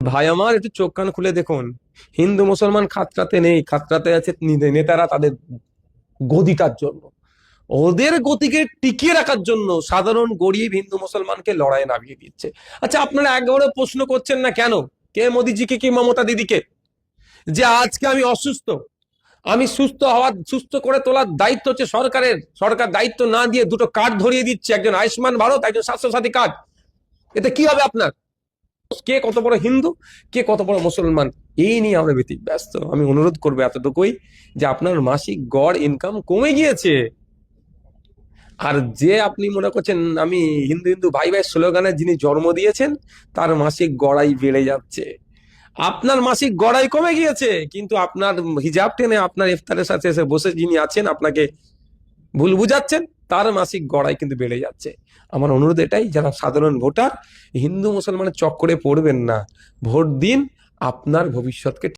ভাই আমার, একটু চোখ কান খুলে দেখুন। হিন্দু, মুসলমান খাতরাতে নেই, খাতরাতে আছে নেতারা তাদের গদিটার জন্য। ওদের গতিকে টিকিয়ে রাখার জন্য সাধারণ গরিব হিন্দু, মুসলমানকে লড়াই নামিয়ে দিচ্ছে। আচ্ছা আপনারা একবারও প্রশ্ন করছেন না কেন? কে মোদিজিকে, কি মমতা দিদিকে? যে আজকে আমি অসুস্থ, আমি সুস্থ হওয়ার, সুস্থ করে তোলার দায়িত্ব হচ্ছে সরকারের। সরকার দায়িত্ব না দিয়ে দুটো কার্ড ধরিয়ে দিচ্ছে, একজন আয়ুষ্মান ভারত, একজন স্বাস্থ্যসাথী কার্ড। এতে কি হবে আপনার? কে কত বড় হিন্দু, কে কত বড় মুসলমান, এই নিয়ে আমরা ব্যতীত ব্যস্ত। আমি অনুরোধ করব এতটুকুই যে আপনার মাসিক গড় ইনকাম কমে গিয়েছে। আর যে আপনি মনে করছেন, আমি হিন্দু হিন্দু ভাই ভাই স্লোগানে যিনি জন্ম দিয়েছেন, তার মাসিক গড়াই বেড়ে যাচ্ছে। আপনার মাসিক গড়াই কমে গিয়েছে, কিন্তু আপনার হিজাব টেনে আপনার ইফতারের সাথে এসে বসে যিনি আছেন, আপনাকে ভুল বুঝাচ্ছেন। তার মাসিক গড়াই কিন্তু বেড়ে যাচ্ছে। আমার অনুরোধ এটাই, যারা সাধারণ ভোটার, হিন্দু মুসলমানের চক্করে পড়বেন না। ভোট দিন, আপনার ভবিষ্যৎকে